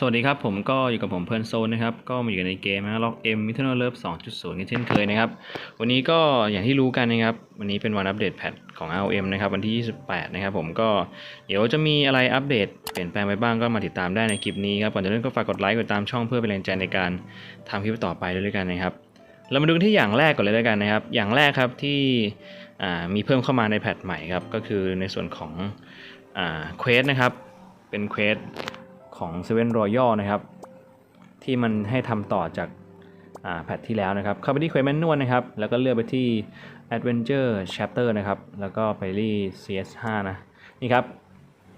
สวัสดีครับ ผมก็อยู่กับผมเพื่อนโซนนะครับ ก็มาอยู่ในเกมนะล็อกเอ็มมิทเนอร์เลิฟ2.0กันเช่นเคยนะครับ วันนี้ก็อย่างที่รู้กันนะครับ วันนี้เป็นวันอัปเดตแพทของ ROM นะครับ วันที่ 28 นะครับผมก็เดี๋ยวจะมีอะไรอัปเดต เปลี่ยนแปลงไปบ้างก็มาติดตามได้ในคลิปนี้ครับก่อนจะเริ่มก็ฝากกดไลค์กดตามช่องเพื่อเป็นแรงใจในการทำคลิปต่อไปด้วยกันนะครับเรามาดูที่อย่างแรกก่อนเลยแล้วกันนะครับ อย่างแรกครับที่มีเพิ่มเข้ามาในแพทใหม่ครับก็คือในส่วนของเควสนะครับเป็นเควส ของ Seven Royal นะครับ ที่มันให้ทำต่อจากแพทที่แล้วนะครับ เข้าไปที่ Quest Manual นะครับ แล้วก็เลือกไปที่ Adventure Chapter นะครับ แล้วก็ไปที่ CS5 นะ นี่ครับ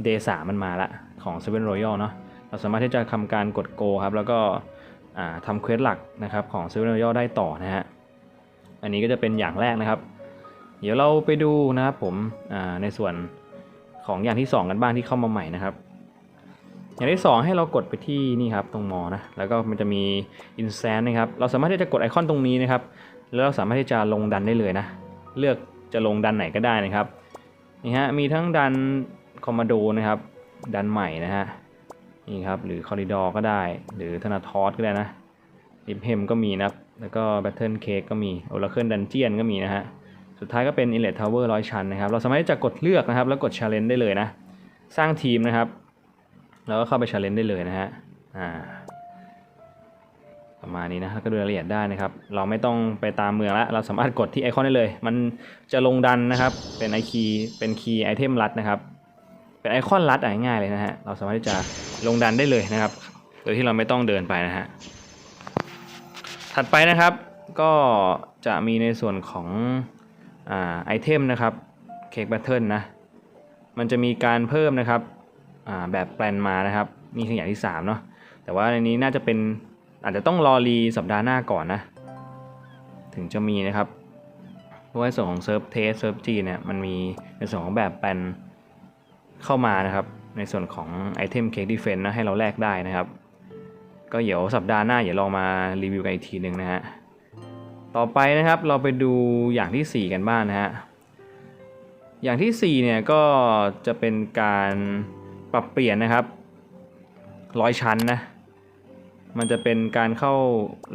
Day 3มันมาละของ Seven Royal เนาะเราสามารถที่จะทำการกด Go ครับ แล้วก็ทำเควสหลักนะครับของ Seven Royal ได้ต่อนะฮะ อันนี้ก็จะเป็นอย่างแรกนะครับ เดี๋ยวเราไปดูนะครับผมในส่วนของอย่างที่ 2 กันบ้างที่เข้ามาใหม่นะครับ อย่างที่ 2 ให้เรากดไปที่นี่ครับตรงมอนะแล้วก็มันจะมี instant นะครับเราสามารถที่จะกดไอคอนตรงนี้นะครับแล้วเราสามารถที่จะลงดันได้เลยนะ เลือกจะลงดันไหนก็ได้นะครับนี่ฮะมีทั้งดันคอมมานโดนะครับ ดันใหม่นะฮะนี่ครับหรือคอริดอร์ก็ได้ หรือธนาทอสก็ได้นะริมเฮมก็มีนะแล้วก็แบทเทิลเค้กก็มีโอราเคิลดันเจียนก็มีนะฮะสุดท้ายก็เป็น i n l e t Tower ร้อยชั้นนะครับ เราสามารถที่จะกดเลือกนะครับ แล้วกด Challenge ได้เลยนะ สร้างทีมนะครับ แล้วก็เข้าไป challenge ได้เลยนะฮะอ่าประมาณนี้นะก็ดูรายละเอียดได้นะครับ เราไม่ต้องไปตามเมืองละเราสามารถกดที่ไอคอนได้เลย มันจะลงดันนะครับเป็นไอคีเป็นคีย์ไอเทมรัดนะครับ เป็นไอคอนรัดอะง่ายๆเลยนะฮะเราสามารถที่จะลงดันได้เลยนะครับ โดยที่เราไม่ต้องเดินไปนะฮะถัดไปนะครับก็จะมีในส่วนของอ่าไอเทมนะครับเค้กแบทเทิลนะมันจะมีการเพิ่มนะครับ แบบแปลนมานะครับ นี่คืออย่างที่3เนาะแต่ว่าในนี้น่าจะเป็นอาจจะต้องรอรีสัปดาห์หน้าก่อนนะ ถึงจะมีนะครับเพราะว่าในส่วนของเซิร์ฟเทสเซิร์ฟจีเนี่ยมันมีในส่วนของแบบแปลนเข้ามานะครับ ในส่วนของไอเทมเค้กดีเฟนนะให้เราแลกได้นะครับ ก็เดี๋ยวสัปดาห์หน้าเดี๋ยวลองมารีวิวกันอีกทีหนึ่งนะฮะต่อไปนะครับเราไปดูอย่างที่ 4 กันบ้างนะฮะอย่างที่4เนี่ยก็จะเป็นการ ปรับเปลี่ยนนะครับร้อยชั้นนะมันจะเป็นการเข้า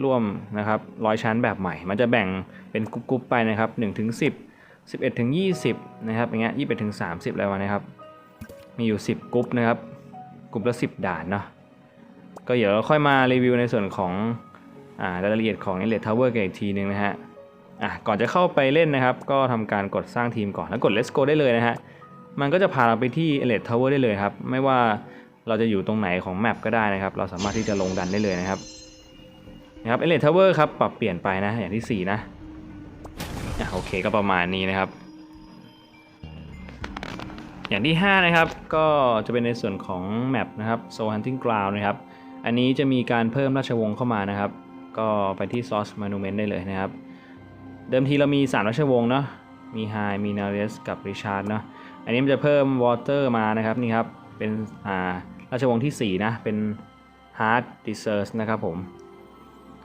ร่วมนะครับร้อยชั้นแบบใหม่ มันจะแบ่งเป็นกรุ๊ปๆไปนะครับ1ถึง10 11ถึง20นะครับอย่างเงี้ย21ถึง30อะไรวะนะครับ มีอยู่ 10กรุ๊ปนะครับกรุ๊ปละ10 ด่านเนาะก็เดี๋ยวเราค่อยมารีวิวในส่วนของอ่ารายละเอียดของ e l i t Tower กันอีกทีนึงนะฮะอะก่อนจะเข้าไปเล่นนะครับ ก็ทำการกดสร้างทีมก่อนแล้วกด Let's Go ได้เลยนะฮะ มันก็จะพาเราไปที่ e l i t Tower ได้เลยครับ ไม่ว่าเราจะอยู่ตรงไหนของแมปก็ได้นะครับ เราสามารถที่จะลงดันได้เลยนะครับนะครับ e l i t Tower ครับ ปรับเปลี่ยนไปนะ อย่างที่ 4 นะอะโอเคก็ประมาณนี้นะครับ อย่างที่ 5 นะครับ ก็จะเป็นในส่วนของแมปนะครับ Soul Hunting Ground นะครับ อันนี้จะมีการเพิ่มราชวงศ์เข้ามานะครับ ก็ไปที่ Source Monument ได้เลยนะครับ เดิมทีเรามี 3 ราชวงศ์เนาะ มี High มี n a r e s กับ Richard เนาะ อันนี้มันจะเพิ่ม Water มานะครับนี่ครับเป็นอ่าราชวงศ์ที่ 4 นะ เป็น Hard d e s e r t นะครับผม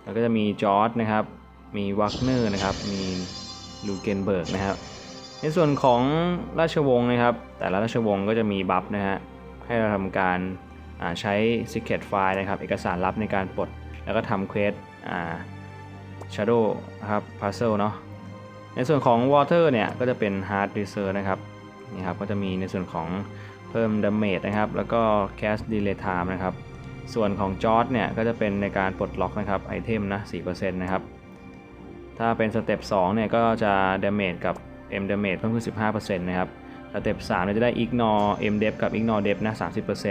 แล้วก็จะมี George นะครับ มี Wagner นะครับ มี l u g e n b e r g นะครับ ในส่วนของราชวงศ์นะครับ แต่ละราชวงศ์ก็จะมีบัฟนะฮะ ให้เราทำการใช้ Secret File นะครับ เอกสารลับในการปลด แล้วก็ทำเควสอ่า Shadow นะครับ Puzzle เนาะ ในส่วนของ Water เนี่ย ก็จะเป็น Hard Reserve นะครับ นี่ครับก็จะมีในส่วนของเพิ่ม Damage นะครับ แล้วก็ Cast Delay Time นะครับ ส่วนของ George เนี่ยก็จะเป็นในการปลดล็อกนะครับไอเทมนะ4%นะครับ ถ้าเป็นสเต็ป2เนี่ยก็จะ Damage กับ M Damage เพิ่มขึ้น 15%นะครับสเต็ป3เนี่ยจะได้ Ignore M Dep กับ Ignore Dep นะ30%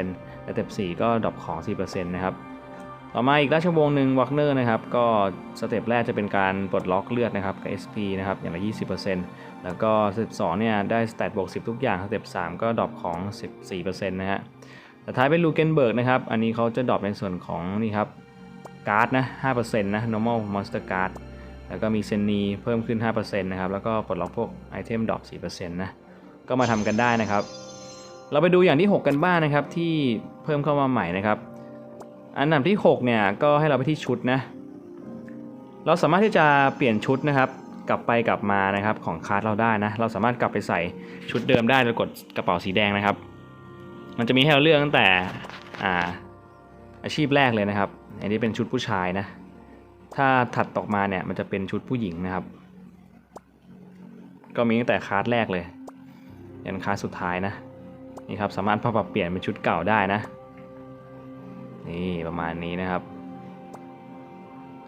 สเต็ป4ก็ดรอปของ 4%นะครับ ต่อมาอีกราชวงศ์หนึ่งวักเนอร์นะครับก็สเต็ปแรกจะเป็นการปลดล็อกเลือดนะครับกับ SP นะครับอย่างละ 20%แล้วก็สเต็ป2เนี่ยได้สเตตบวก 10 ทุกอย่างสเต็ป3ก็ดรอปของ 14%นะฮะสุดท้ายเป็นลูเกนเบิร์กนะครับอันนี้เขาจะดรอปในส่วนของนี่ครับการ์ดนะ 5%นะ normal monster card แล้วก็มีเซนนีเพิ่มขึ้น 5%นะครับแล้วก็ปลดล็อกพวกไอเทมดรอป 4%นะก็มาทำกันได้นะครับ เราไปดูอย่างที่ 6 กันบ้างนะครับที่เพิ่มเข้ามาใหม่นะครับ อันดับที่ 6 เนี่ยก็ให้เราไปที่ชุดนะ เราสามารถที่จะเปลี่ยนชุดนะครับ กลับไปกลับมานะครับของคาร์ดเราได้นะ เราสามารถกลับไปใส่ชุดเดิมได้แล้วกดกระเป๋าสีแดงนะครับ มันจะมีให้เราเลือกตั้งแต่อ่าอาชีพแรกเลยนะครับ อันนี้เป็นชุดผู้ชายนะ ถ้าถัดตกมาเนี่ยมันจะเป็นชุดผู้หญิงนะครับ ก็มีตั้งแต่คลาสแรกเลยยันคลาสสุดท้ายนะนี่ครับสามารถปรับเปลี่ยนเป็นชุดเก่าได้นะ นี่ประมาณนี้นะครับ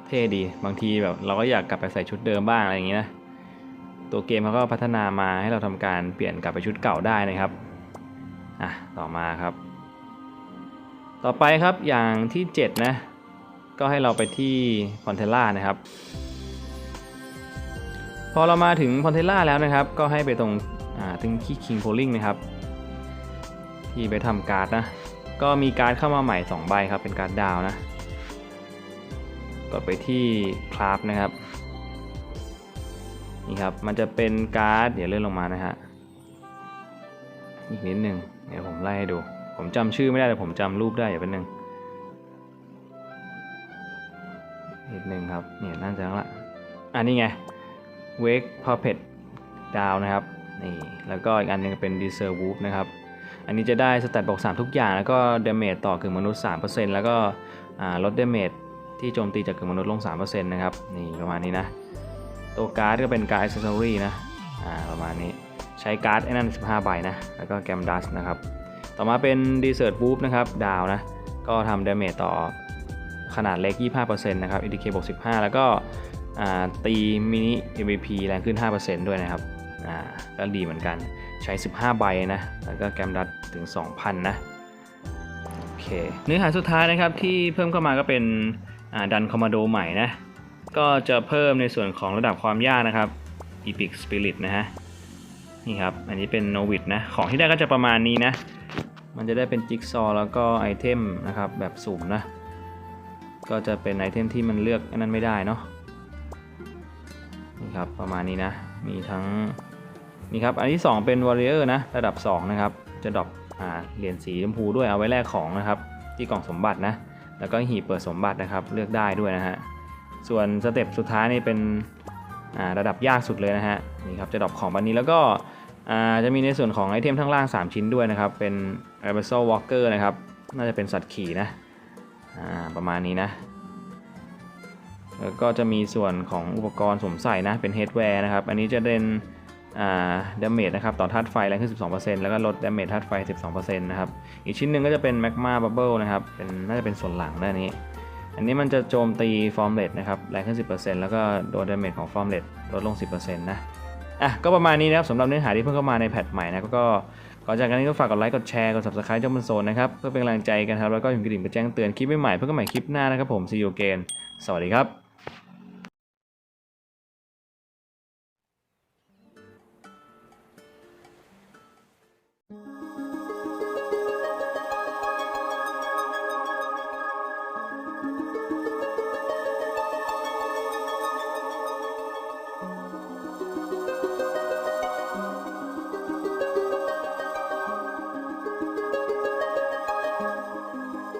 เท่ดีบางทีแบบเราก็อยากกลับไปใส่ชุดเดิมบ้างอะไรอย่างนี้นะตัวเกมเขาก็พัฒนามาให้เราทำการเปลี่ยนกลับไปชุดเก่าได้นะครับอะต่อมาครับ ต่อไปครับอย่างที่ 7 นะ ก็ให้เราไปที่พอนเทล่านะครับ พอเรามาถึงพอนเทล่าแล้วนะครับ ก็ให้ไปตรงอ่าถึงที่คิงโพลิงนะครับ ที่ไปทำการ์ดนะ ก็มีการ์ดเข้ามาใหม่ 2 ใบครับ เป็นการ์ดดาวนะ กดไปที่คราฟนะครับ นี่ครับ มันจะเป็นการ์ด เดี๋ยวเลื่อนลงมานะฮะ อีกนิดหนึ่งเดี๋ยวผมไล่ให้ดู ผมจำชื่อไม่ได้แต่ผมจำรูปได้อย่าเป็นหนึ่งนิดหนึ่งครับ เนี่ยน่าจะละ อันนี้ไง Wake Puppet Down นะครับ นี่ แล้วก็อีกอันหนึงเป็น d e s e r w o o f นะครับ อันนี้จะได้สแตทบอก3ทุกอย่าง แล้วก็เดเมจต่อกึ่งมนุษย์ 3%แล้วก็ลดเดเมจที่โจมตีจากกึ่งมนุษย์ลง 3%นะครับ นี่ประมาณนี้นะ ตัวการ์ดก็เป็นการ์ด accessory นะอ่าประมาณนี้ใช้การ์ดไอ้นั่น 15 ใบนะ แล้วก็แกมดัสนะครับ ต่อมาเป็น Desert Whoop นะครับ ดาวนะ ก็ทำเดเมจต่อขนาดเล็ก 25%นะครับ ADK บวก15 แล้วก็ตีมินิ MVP แรงขึ้น 5%ด้วยนะครับ อ่า ก็ดีเหมือนกัน ใช้ 15 ใบนะ แล้วก็แกมดัสถึง 2,000 นะ โอเค เนื้อหาสุดท้ายนะครับที่เพิ่มเข้ามาก็เป็นดันคอมมานโดใหม่นะ ก็จะเพิ่มในส่วนของระดับความยากนะครับ Epic Spirit นะฮะ นี่ครับ อันนี้เป็นโนวิดนะ ของที่ได้ก็จะประมาณนี้นะ มันจะได้เป็นจิ๊กซอว์แล้วก็ไอเทมนะครับแบบสุ่มนะ ก็จะเป็นไอเทมที่มันเลือกอันนั้นไม่ได้เนาะ นี่ครับประมาณนี้นะ มีทั้ง นี่ครับ อันที่ 2 เป็น Warrior นะ ระดับ 2 นะครับ จะดรอปเหรียญสีชมพูด้วยเอาไว้แลกของนะครับ ที่กล่องสมบัตินะ แล้วก็หีบเปิดสมบัตินะครับ เลือกได้ด้วยนะฮะ ส่วนสเต็ปสุดท้ายนี่เป็นระดับยากสุดเลยนะฮะ นี่ครับ จะดรอปของบันนี้แล้วก็จะมีในส่วนของไอเทมทั้งล่าง 3 ชิ้นด้วยนะครับ เป็น a b e s o l Walker นะครับ น่าจะเป็นสัตว์ขี่นะประมาณนี้นะ แล้วก็จะมีส่วนของอุปกรณ์สวมใส่นะ เป็นเฮดแวร์นะครับ อันนี้จะเป็น ดาเมจนะครับต่อธาตุไฟแรงขึ้น 12%แล้วก็ลดดาเมจธาตุไฟ 12%นะครับ อีกชิ้นหนึ่งก็จะเป็นแมกมาบับเบิลนะครับเป็นน่าจะเป็นส่วนหลังด้านนี้ อันนี้มันจะโจมตีฟอร์มเลดนะครับแรงขึ้น 10%แล้วก็โดนดาเมจของฟอร์มเลดลดลง 10%นะอะก็ประมาณนี้นะครับสำหรับเนื้อหาที่เพิ่งเข้ามาในแพทใหม่นะก็ก่อนจากนี้ก็ฝากกดไลค์กดแชร์กด subscribe จ้ามันโซนนะครับเพื่อเป็นกำลังใจกันครับแล้วก็อย่าลืมกระดิ่งไปแจ้งเตือนคลิปใหม่ๆเพื่อกันใหม่คลิปหน้านะครับผม see you again สวัสดีครับ